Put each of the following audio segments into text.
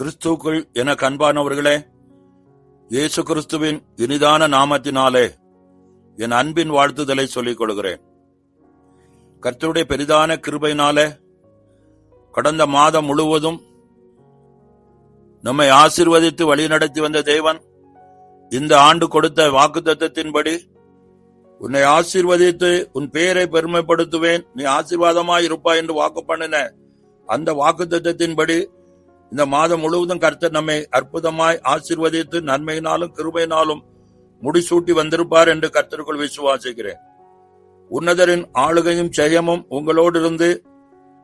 கிறிஸ்துக்குள் என கண்பானவர்களே இயேசு கிறிஸ்துவின் இனிதான நாமத்தினாலே என் அன்பின் வாழ்த்துதலை சொல்லிக் கொள்கிறேன். கர்த்தருடைய பெரிதான கிருபையினாலே கடந்த மாதம் முழுவதும் நம்மை ஆசிர்வதித்து வழிநடத்தி வந்த தேவன் இந்த ஆண்டு கொடுத்த வாக்குத்தத்தத்தின்படி உன்னை ஆசீர்வதித்து உன் பெயரை பெருமைப்படுத்துவேன். நீ ஆசீர்வாதமாய் இருப்பாய் என்று வாக்கு பண்ணின அந்த வாக்குத்தத்தத்தின்படி இந்த மாதம் முழுவதும் கர்த்தர் நம்மை அற்புதமாய் ஆசிர்வதித்து நன்மையினாலும் கிருபையினாலும் முடிசூட்டி வந்திருப்பார் என்று கர்த்தருக்குள் விசுவாசிக்கிறேன். உன்னதரின் ஆளுகையும் ஜெயமும் உங்களோடு இருந்து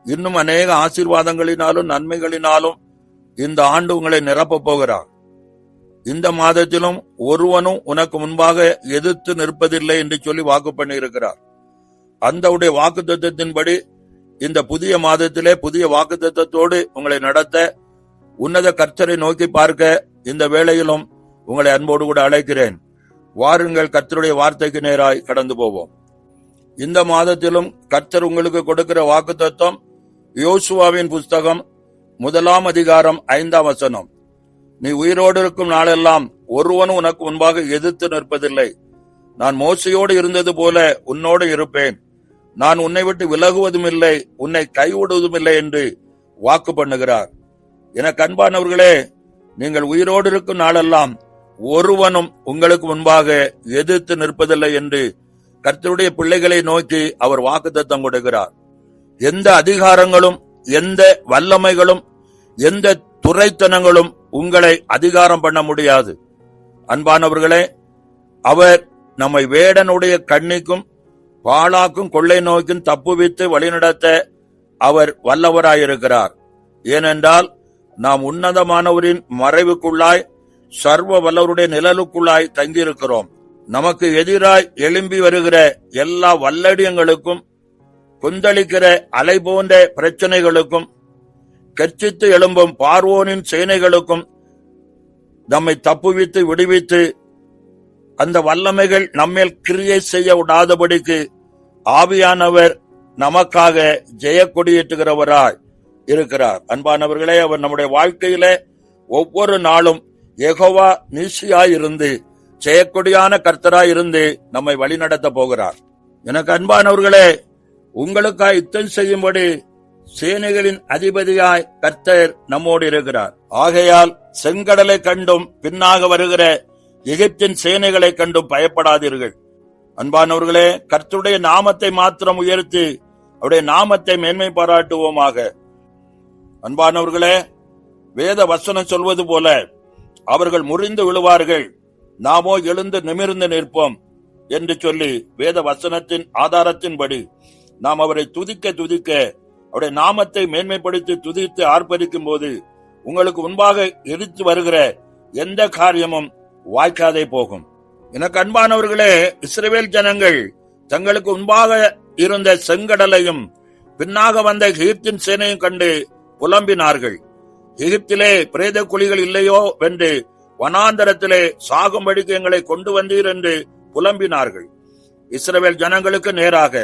இன்னும் அநேக ஆசீர்வாதங்களினாலும் நன்மைகளினாலும் இந்த ஆண்டு உங்களை நிரப்பப் போகிறார். இந்த மாதத்திலும் ஒருவனும் உனக்கு முன்பாக எதிர்த்து நிற்பதில்லை என்று சொல்லி வாக்கு பண்ணியிருக்கிறார். அந்த உடைய வாக்கு தத்துவத்தின்படி இந்த புதிய மாதத்திலே புதிய வாக்கு தத்துவத்தோடு உங்களை நடத்த உன்னத கர்த்தரை நோக்கி பார்க்க இந்த வேளையிலும் உங்களை அன்போடு கூட அழைக்கிறேன். வாருங்கள் கர்த்தருடைய வார்த்தைக்கு நேராய் கடந்து போவோம். இந்த மாதத்திலும் கர்த்தர் உங்களுக்கு கொடுக்கிற வாக்கு தத்துவம் யோசுவாவின் புஸ்தகம் முதலாம் அதிகாரம் ஐந்தாம் வசனம். நீ உயிரோடு இருக்கும் நாளெல்லாம் ஒருவனும் உனக்கு முன்பாக எதிர்த்து நிற்பதில்லை. நான் மோசையோடு இருந்தது போல உன்னோடு இருப்பேன். நான் உன்னை விட்டு விலகுவதும் இல்லை உன்னை கைவிடுவதும் இல்லை என்று வாக்கு பண்ணுகிறார். எனக்கு அன்பானவர்களே நீங்கள் உயிரோடு இருக்கும் நாளெல்லாம் ஒருவனும் உங்களுக்கு முன்பாக எதிர்த்து நிற்பதில்லை என்று கர்த்தருடைய பிள்ளைகளை நோக்கி அவர் வாக்குத்தத்தம் கொடுக்கிறார். எந்த அதிகாரங்களும் எந்த வல்லமைகளும் எந்த துறைத்தனங்களும் உங்களை அதிகாரம் பண்ண முடியாது. அன்பானவர்களே அவர் நம்மை வேடனுடைய கண்ணிக்கும் பாழாக்கும் கொள்ளை நோய்க்கும் தப்புவித்து வழிநடத்த அவர் வல்லவராயிருக்கிறார். ஏனென்றால் நாம் உன்னதமானவரின் மறைவுக்குள்ளாய் சர்வ வல்லவருடைய நிழலுக்குள்ளாய் தங்கியிருக்கிறோம். நமக்கு எதிராய் எழும்பி வருகிற எல்லா வல்லடியங்களுக்கும் கொந்தளிக்கிற அலை போன்ற பிரச்சனைகளுக்கும் கர்ச்சித்து எழும்பும் பார்வோனின் சேனைகளுக்கும் நம்மை தப்புவித்து விடுவித்து அந்த வல்லமைகள் நம்மேல் கிரியை செய்ய விடாதபடிக்கு ஆவியானவர் நமக்காக ஜெய கொடியேற்றுகிறவராய் இருக்கிறார். அன்பானவர்களே அவர் நம்முடைய வாழ்க்கையில ஒவ்வொரு நாளும் எகோவா நீசியாய் இருந்து செய்யக்கூடியான கர்த்தராய் இருந்து நம்மை வழிநடத்த போகிறார். எனக்கு அன்பானவர்களே உங்களுக்காய் யுத்தம் செய்யும்படி சேனைகளின் அதிபதியாய் கர்த்தர் நம்மோடு இருக்கிறார். ஆகையால் செங்கடலை கண்டும் பின்னாக வருகிற எகிப்தின் சேனைகளை கண்டும் பயப்படாதீர்கள். அன்பானவர்களே கர்த்தருடைய நாமத்தை மாத்திரம் உயர்த்தி அவருடைய நாமத்தை மேன்மை பாராட்டுவோமாக அன்பானவர்களே வேத வசனம் சொல்வது போல அவர்கள் முறிந்து விழுவார்கள். நாமோ எழுந்து நிமிர்ந்து நிற்போம் என்று சொல்லி வேத வசனத்தின் ஆதாரத்தின்படி நாம் அவரை துதிக்க துதிக்க அவருடைய நாமத்தை மேன்மைப்படுத்தி துதித்து ஆர்ப்பரிக்கும் போது உங்களுக்கு முன்பாக எரித்து வருகிற எந்த காரியமும் வாய்க்காதே போகும். எனக்கு அன்பானவர்களே இஸ்ரேல் ஜனங்கள் தங்களுக்கு முன்பாக இருந்த செங்கடலையும் பின்னாக வந்த கீர்த்தின் சேனையும் கண்டு புலம்பினார்கள். எகிப்திலே பிரேத குழிகள் இல்லையோ என்று வனாந்தரத்திலே சாகும்படிக்கு எங்களை கொண்டு வந்தீர் என்று புலம்பினார்கள். இஸ்ரவேல் ஜனங்களுக்கு நேராக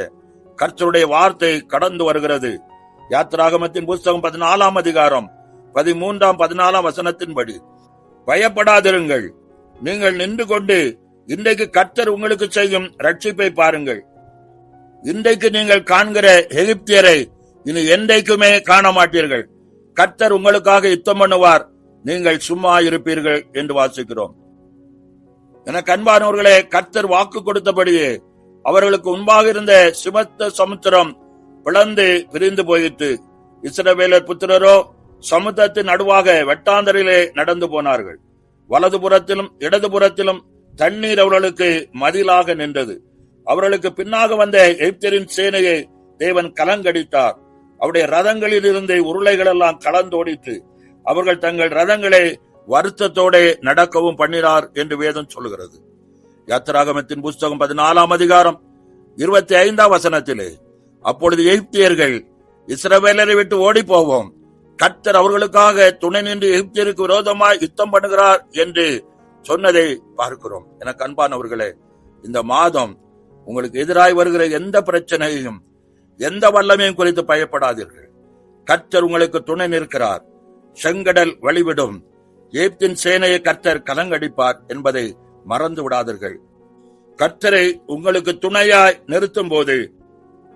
கர்த்தருடைய வார்த்தை கடந்து வருகிறது. யாத்திராகமத்தின் புஸ்தகம் பதினாலாம் அதிகாரம் பதிமூன்றாம் பதினாலாம் வசனத்தின்படி பயப்படாதிருங்கள். நீங்கள் நின்று கொண்டு இன்றைக்கு கர்த்தர் உங்களுக்கு செய்யும் ரட்சிப்பை பாருங்கள். இன்றைக்கு நீங்கள் காண்கிற எகிப்தியரை இனி என்றைக்குமே காண மாட்டீர்கள் கர்த்தர் உங்களுக்காக யுத்தம் பண்ணுவார். நீங்கள் சும்மா இருப்பீர்கள் என்று வாசிக்கிறோம். எனக்கு அன்பானவர்களே கர்த்தர் வாக்கு கொடுத்தபடியே அவர்களுக்கு முன்பாக இருந்த சிமத்த சமுத்திரம் பிளந்து பிரிந்து போயிட்டு இஸ்ரவேலர் புத்திரரோ சமுத்திரத்தின் நடுவாக வெட்டாந்தரிலே நடந்து போனார்கள். வலது புறத்திலும் இடது புறத்திலும் தண்ணீர் அவர்களுக்கு மதிலாக நின்றது. அவர்களுக்கு பின்னாக வந்த எகிப்தியரின் சேனையை தேவன் கலங்கடித்தார். அவருடைய ரதங்களில் இருந்த உருளைகள் எல்லாம் கலந்தோடித்து அவர்கள் தங்கள் ரதங்களை வருத்தத்தோட நடக்கவும் பண்ணினார் என்று வேதம் சொல்கிறது யாத்திராகமத்தின் புஸ்தகம் பதினாலாம் அதிகாரம் இருபத்தி ஐந்தாம் வசனத்திலே அப்பொழுது எகிப்தியர்கள் இஸ்ரவேலரை விட்டு ஓடி போவோம் கர்த்தர் அவர்களுக்காக துணை நின்று எகிப்தியருக்கு விரோதமாய் யுத்தம் பண்ணுகிறார் என்று சொன்னதை பார்க்கிறோம். என கண்பானவர்களே இந்த மாதம் உங்களுக்கு எதிராய் வருகிற எந்த பிரச்சனையையும் எந்த வல்லமையும் குறித்து பயப்படாதீர்கள். கர்த்தர் உங்களுக்கு துணை நிற்கிறார். செங்கடல் வழிவிடும். ஏப்தின் சேனையை கர்த்தர் கலங்கடிப்பார் என்பதை மறந்து விடாதீர்கள். கர்த்தரை உங்களுக்கு துணையாய் நிறுத்தும் போது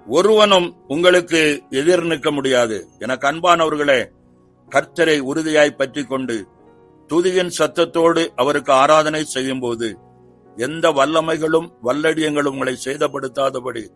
ஒருவனும் உங்களுக்கு எதிர் நிற்க முடியாது. எனக்கு அன்பானவர்களே கர்த்தரை உறுதியாய் பற்றி கொண்டு துதியின் சத்தத்தோடு அவருக்கு ஆராதனை செய்யும் போது எந்த வல்லமைகளும் வல்லடியங்களும் உங்களை சேதப்படுத்தாதபடி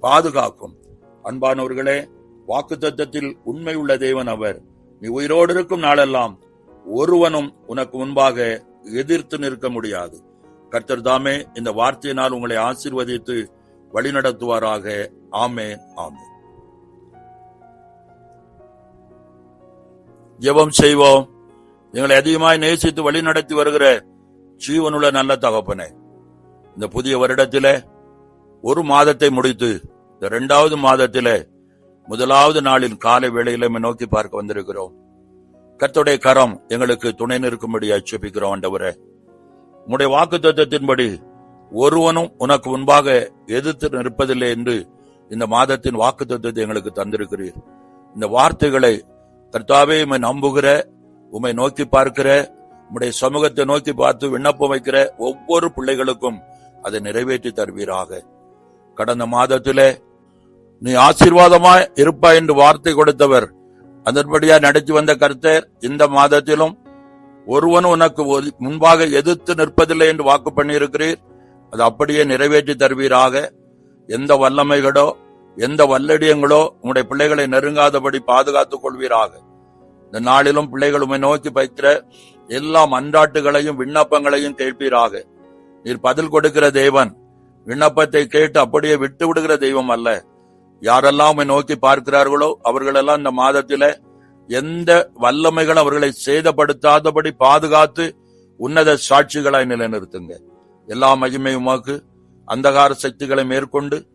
பாதுகாக்கும். அன்பானவர்களே வாக்குத்தத்தத்தில் உண்மை உள்ள தேவன் அவர். நீ உயிரோடு இருக்கும் நாளெல்லாம் ஒருவனும் உனக்கு முன்பாக எதிர்த்து நிற்க முடியாது. கர்த்தர் தாமே இந்த வார்த்தையினால் உங்களை ஆசீர்வதித்து வழிநடத்துவாராக. ஆமேன் ஆமேன். ஜெபம் செய்வோம். எங்களை அதிகமாய் நேசித்து வழிநடத்தி வருகிற ஜீவனுள்ள நல்ல தகப்பனே இந்த புதிய வருடத்திலே ஒரு மாதத்தை முடித்து இந்த இரண்டாவது மாதத்தில் முதலாவது நாளின் காலை வேளையில நோக்கி பார்க்க வந்திருக்கிறோம். கர்த்தருடைய கரம் எங்களுக்கு துணை நிற்கும்படி அச்சபிக்கிறோம் ஆண்டவரே. உம்முடைய வாக்கு தத்துவத்தின்படி ஒருவனும் உனக்கு முன்பாக எதிர்த்து நிற்பதில்லை என்று இந்த மாதத்தின் வாக்கு தத்துவத்தை எங்களுக்கு தந்திருக்கிறீர். இந்த வார்த்தைகளை கர்த்தாவே உண்மை நம்புகிற உம்மை நோக்கி பார்க்கிற உம்முடைய சமூகத்தை நோக்கி பார்த்து விண்ணப்பம் வைக்கிற ஒவ்வொரு பிள்ளைகளுக்கும் அதை நிறைவேற்றி தருவீராக. கடந்த மாதத்திலே நீ ஆசீர்வாதமாய் இருப்பாய் என்று வார்த்தை கொடுத்தவர். அதன்படியா நடத்தி வந்த கர்த்தர் இந்த மாதத்திலும் ஒருவனும் உனக்கு முன்பாக எதிர்த்து நிற்பதில்லை என்று வாக்கு பண்ணியிருக்கிறீர். அது அப்படியே நிறைவேற்றி தருவீராக. எந்த வல்லமைகளோ எந்த வல்லடியங்களோ உங்களுடைய பிள்ளைகளை நெருங்காதபடி பாதுகாத்துக் கொள்வீராக. இந்த நாளிலும் பிள்ளைகள் உண்மை நோக்கி பயிற்ற எல்லா மன்றாட்டுகளையும் விண்ணப்பங்களையும் கேட்பீராக. நீர் பதில் கொடுக்கிற தெய்வன் விண்ணப்பத்தை கேட்டு அப்படியே விட்டு விடுகிற தெய்வம் அல்ல. யாரெல்லாம் உம்மை நோக்கி பார்க்கிறார்களோ அவர்களெல்லாம் இந்த மாதத்தில எந்த வல்லமைகள் அவர்களை சேதப்படுத்தாதபடி பாதுகாத்து உன்னத சாட்சிகளாய் நிலைநிறுத்துங்க. எல்லா மகிமையுமாக்கு அந்தகார சக்திகளை மேற்கொண்டு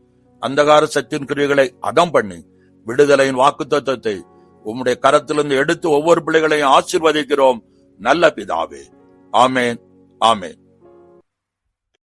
அந்தகார சக்தியின் கிரியைகளை அகம் பண்ணி விடுதலையின் வாக்குத்தத்தத்தை உம்முடைய கரத்திலிருந்து எடுத்து ஒவ்வொரு பிள்ளைகளையும் ஆசிர்வதிக்கிறோம். நல்ல பிதாவே. ஆமேன். ஆமேன்.